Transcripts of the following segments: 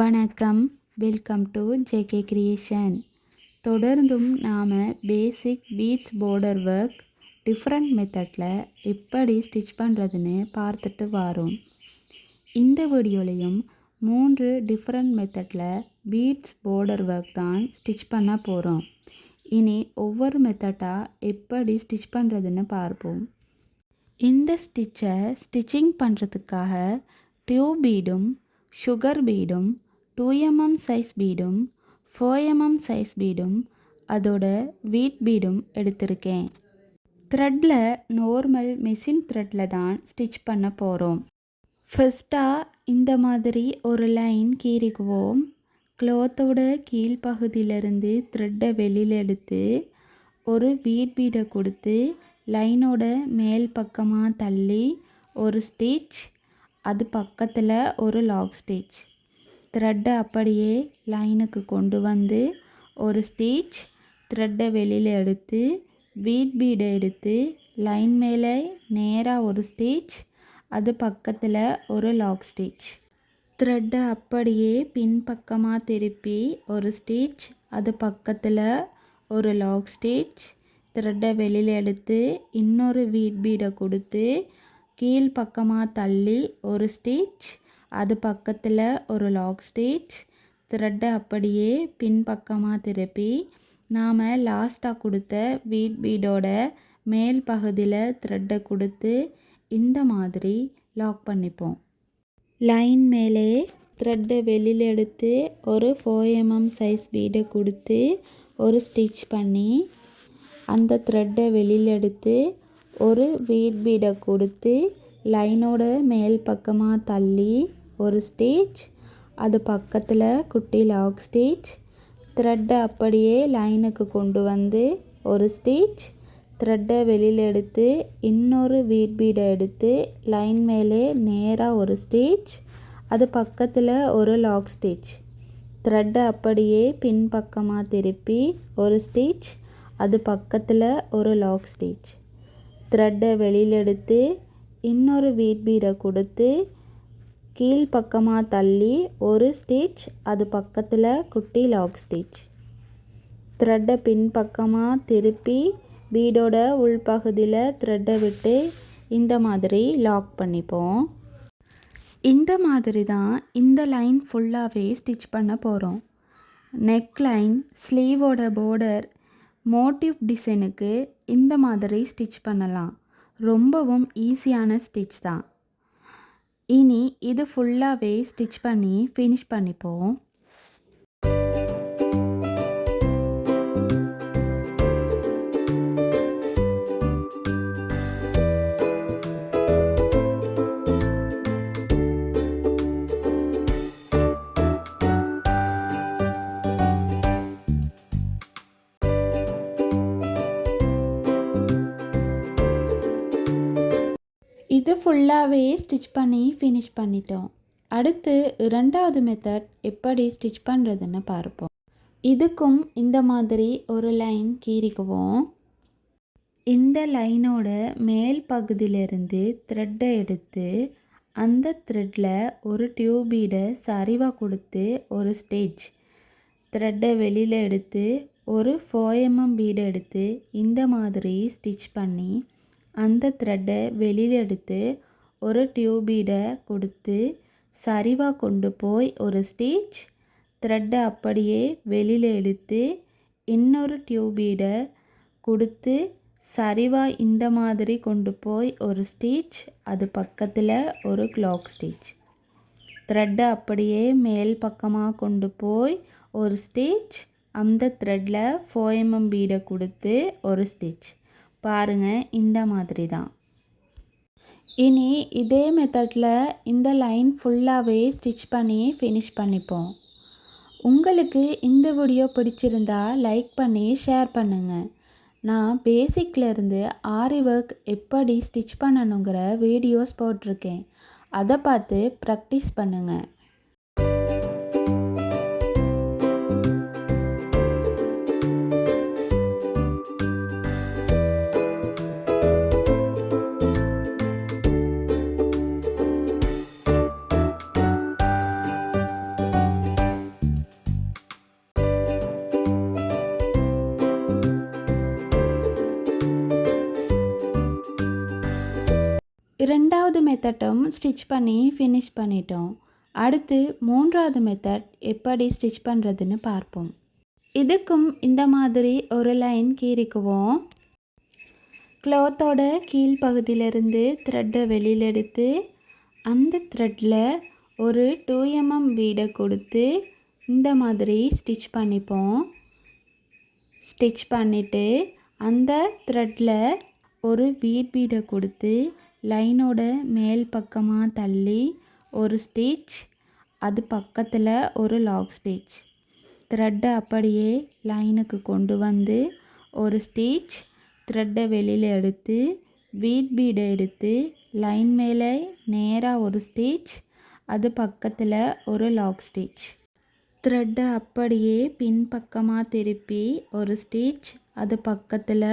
வணக்கம். Welcome to JK creation தொடர்ந்தும் நாம் basic beads border work different மெத்தடில் எப்படி ஸ்டிச் பண்ணுறதுன்னு பார்த்துட்டு வரோம். இந்த வீடியோலையும் மூன்று டிஃப்ரெண்ட் மெத்தடில் பீட்ஸ் போர்டர் ஒர்க் தான் ஸ்டிச் பண்ண போகிறோம் இனி ஒவ்வொரு மெத்தடாக எப்படி ஸ்டிச் பண்ணுறதுன்னு பார்ப்போம். இந்த ஸ்டிச்சை ஸ்டிச்சிங் பண்ணுறதுக்காக டியூபீடும் சுகர் பீடும் டூ எம்எம் சைஸ் பீடும் ஃபோர் எம்எம் சைஸ் பீடும் அதோட வீட் பீடும் எடுத்திருக்கேன் த்ரெட்டில் நார்மல் மெஷின் த்ரெட்டில் தான் ஸ்டிச் பண்ண போகிறோம் ஃபஸ்ட்டாக இந்த மாதிரி ஒரு லைன் கீறிக்குவோம் க்ளோத்தோட கீழ்ப்பகுதியிலிருந்து த்ரெட்டை வெளியில் எடுத்து ஒரு வீட் பீடை கொடுத்து லைனோட மேல் பக்கமாக தள்ளி ஒரு ஸ்டிச் அது பக்கத்தில் ஒரு லாக் ஸ்டிச் த்ரெட்டை அப்படியே லைனுக்கு கொண்டு வந்து ஒரு ஸ்டிச் த்ரெட்டை வெளியில் எடுத்து பீட் பீடை எடுத்து லைன் மேலே நேராக ஒரு ஸ்டிச் அது பக்கத்தில் ஒரு லாக் ஸ்டிச் த்ரெட்டை அப்படியே பின்பக்கமாக திருப்பி ஒரு ஸ்டிச் அது பக்கத்தில் ஒரு லாக் ஸ்டிச் த்ரெட்டை வெளியில் எடுத்து இன்னொரு வீட் பீடை கொடுத்து கீழ் பக்கமாக தள்ளி ஒரு ஸ்டிச் அது பக்கத்தில் ஒரு லாக் ஸ்டிச் த்ரெட்டை அப்படியே பின்பக்கமாக திருப்பி நாம் லாஸ்ட்டாக கொடுத்த வீட் பீடோட மேல் பகுதியில் த்ரெட்டை கொடுத்து இந்த மாதிரி லாக் பண்ணிப்போம். லைன் மேலே த்ரெட்டை வெளியில் எடுத்து ஒரு ஃபோர் எம்எம் சைஸ் பீடை கொடுத்து ஒரு ஸ்டிச் பண்ணி அந்த த்ரெட்டை வெளியில் எடுத்து ஒரு வீட் பீடை கொடுத்து லைனோட மேல் பக்கமாக தள்ளி ஒரு ஸ்டிச் அது பக்கத்தில் குட்டி லாக் ஸ்டிச் த்ரெட்டை அப்படியே லைனுக்கு கொண்டு வந்து ஒரு ஸ்டிச் த்ரெட்டை வெளியில் எடுத்து இன்னொரு வீட் பீடை எடுத்து லைன் மேலே நேராக ஒரு ஸ்டிச் அது பக்கத்தில் ஒரு லாக் ஸ்டிச் த்ரெட்டை அப்படியே பின்பக்கமாக திருப்பி ஒரு ஸ்டிச் அது பக்கத்தில் ஒரு லாக் ஸ்டிச் த்ரெட்டை வெளியில் எடுத்து இன்னொரு வீட் பீடை கொடுத்து கீழ் பக்கமாக தள்ளி ஒரு ஸ்டிச் அது பக்கத்தில் குட்டி லாக் ஸ்டிச். த்ரெட்டை பின்பக்கமாக திருப்பி பீடோட உள்பகுதியில் த்ரெட்டை விட்டு இந்த மாதிரி லாக் பண்ணிப்போம். இந்த மாதிரி தான் இந்த லைன் ஃபுல்லாகவே ஸ்டிச் பண்ண போகிறோம் நெக் லைன் ஸ்லீவோட போர்டர் மோட்டிவ் டிசைனுக்கு இந்த மாதிரி ஸ்டிச் பண்ணலாம். ரொம்பவும் ஈஸியான ஸ்டிச் தான். இனி இது ஃபுல்லாகவே ஸ்டிச் பண்ணி ஃபினிஷ் பண்ணிப்போம். இது ஃபுல்லாகவே ஸ்டிச் பண்ணி ஃபினிஷ் பண்ணிட்டோம். அடுத்து ரெண்டாவது மெத்தட் எப்படி ஸ்டிச் பண்ணுறதுன்னு பார்ப்போம். இதுக்கும் இந்த மாதிரி ஒரு லைன் கீறிக்குவோம். இந்த லைனோட மேல் பகுதியிலிருந்து த்ரெட்டை எடுத்து அந்த த்ரெட்டில் ஒரு டியூபீடை சரிவாக கொடுத்து ஒரு ஸ்டேஜ் த்ரெட்டை வெளியில் எடுத்து ஒரு ஃபோஎம்எம் பீடை எடுத்து இந்த மாதிரி ஸ்டிச் பண்ணி அந்த த்ரெட்டை வெளியில் எடுத்து ஒரு டியூபீடை கொடுத்து சரிவாக கொண்டு போய் ஒரு ஸ்டிச் த்ரெட்டை அப்படியே வெளியில் எடுத்து இன்னொரு டியூபீடை கொடுத்து சரிவாக இந்த மாதிரி கொண்டு போய் ஒரு ஸ்டிச் அது பக்கத்தில் ஒரு க்ளாக் ஸ்டிச். த்ரெட்டை அப்படியே மேல் பக்கமாக கொண்டு போய் ஒரு ஸ்டிச் அந்த த்ரெட்டில் ஃபோஎம்எம் பீடை கொடுத்து ஒரு ஸ்டிச். பாருங்கள் இந்த மாதிரி தான் இனி இதே மெத்தடில் இந்த லைன் ஃபுல்லாகவே ஸ்டிச் பண்ணி ஃபினிஷ் பண்ணிப்போம். உங்களுக்கு இந்த வீடியோ பிடிச்சிருந்தா லைக் பண்ணி ஷேர் பண்ணுங்கள் நான் பேசிக்லேருந்து ஆரி ஒர்க் எப்படி ஸ்டிச் பண்ணணுங்கிற வீடியோஸ் போட்டிருக்கேன். அதை பார்த்து ப்ராக்டிஸ் பண்ணுங்கள் இரண்டாவது மெத்தட்டும் ஸ்டிச் பண்ணி ஃபினிஷ் பண்ணிட்டோம். அடுத்து மூன்றாவது மெத்தட் எப்படி ஸ்டிச் பண்ணுறதுன்னு பார்ப்போம். இதுக்கும் இந்த மாதிரி ஒரு லைன் கீறிக்குவோம். க்ளாத்தோட கீழ்ப்பகுதியிலிருந்து த்ரெட்டை வெளியில் எடுத்து அந்த த்ரெட்டில் ஒரு டூ எம்எம் பீடை கொடுத்து இந்த மாதிரி ஸ்டிச் பண்ணிப்போம். ஸ்டிச் பண்ணிவிட்டு அந்த த்ரெட்டில் ஒரு வீட் பீடை கொடுத்து லைனோட மேல் பக்கமாக தள்ளி ஒரு ஸ்டிச் அது பக்கத்தில் ஒரு லாக் ஸ்டிச் த்ரெட்டை அப்படியே லைனுக்கு கொண்டு வந்து ஒரு ஸ்டிச் த்ரெட்டை வெளியில் எடுத்து வீட் பீடை எடுத்து லைன் மேலே நேராக ஒரு ஸ்டிச் அது பக்கத்தில் ஒரு லாக் ஸ்டிச் த்ரெட்டை அப்படியே பின்பக்கமாக திருப்பி ஒரு ஸ்டிச் அது பக்கத்தில்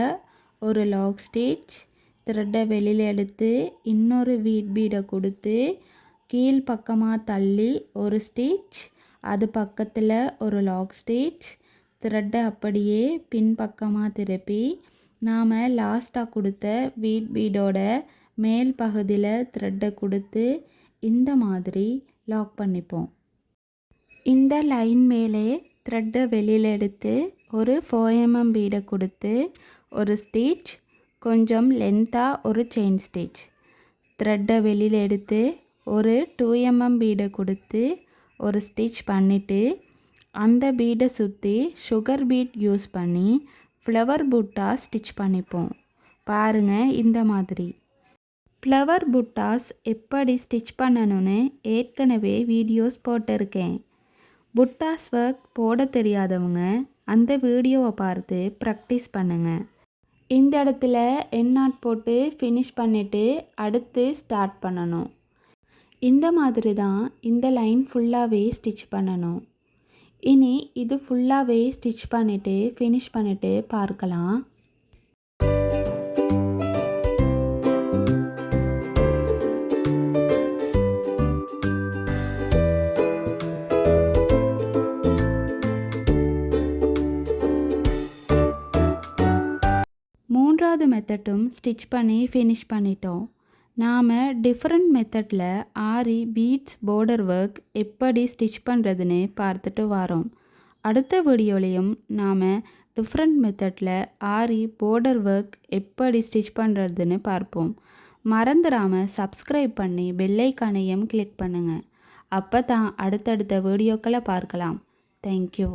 ஒரு லாக் ஸ்டிச் த்ரெட்டை வெளியில் எடுத்து இன்னொரு வீட் பீடை கொடுத்து கீழ் பக்கமாக தள்ளி ஒரு ஸ்டிச் அது பக்கத்தில் ஒரு லாக் ஸ்டிச். த்ரெட்டை அப்படியே பின்பக்கமாக திருப்பி நாம் லாஸ்ட்டாக கொடுத்த வீட் பீடோட மேல் பகுதியில் த்ரெட்டை கொடுத்து இந்த மாதிரி லாக் பண்ணிப்போம். இந்த லைன் மேலே த்ரெட்டை வெளியில் எடுத்து ஒரு ஃபோர் எம்எம் பீடை கொடுத்து ஒரு ஸ்டிச் கொஞ்சம் லென்த்தாக ஒரு செயின் ஸ்டிச் த்ரெட்டை வெளியில் எடுத்து ஒரு டூ எம்எம் பீடை கொடுத்து ஒரு ஸ்டிச் பண்ணிவிட்டு அந்த பீடை சுற்றி சுகர் பீட் யூஸ் பண்ணி ஃப்ளவர் புட்டா ஸ்டிச் பண்ணிப்போம். பாருங்கள் இந்த மாதிரி. ஃப்ளவர் புட்டாஸ் எப்படி ஸ்டிச் பண்ணணும்னு ஏற்கனவே வீடியோஸ் போட்டிருக்கேன். புட்டாஸ் ஒர்க் போட தெரியாதவங்க அந்த வீடியோவை பார்த்து ப்ராக்டிஸ் பண்ணுங்கள் இந்த இடத்துல எண்ணாட் போட்டு ஃபினிஷ் பண்ணிவிட்டு அடுத்து ஸ்டார்ட் பண்ணணும். இந்த மாதிரி தான் இந்த லைன் ஃபுல்லாகவே ஸ்டிச் பண்ணணும். இனி இது ஃபுல்லாகவே ஸ்டிச் பண்ணிவிட்டு ஃபினிஷ் பண்ணிவிட்டு பார்க்கலாம். மூன்றாவது மெத்தட்டும் ஸ்டிச் பண்ணி ஃபினிஷ் பண்ணிட்டோம். நாம் டிஃப்ரெண்ட் மெத்தடில் ஆரி பீட்ஸ் போர்டர் ஒர்க் எப்படி ஸ்டிச் பண்ணுறதுன்னு பார்த்துட்டு வரோம். அடுத்த வீடியோலையும் நாம் டிஃப்ரெண்ட் மெத்தடில் ஆரி போர்டர் ஒர்க் எப்படி ஸ்டிச் பண்ணுறதுன்னு பார்ப்போம். மறந்துடாமல் சப்ஸ்கிரைப் பண்ணி பெல்லைக்கானையும் கிளிக் பண்ணுங்கள் அப்போ தான் அடுத்தடுத்த வீடியோக்களை பார்க்கலாம். தேங்க்யூ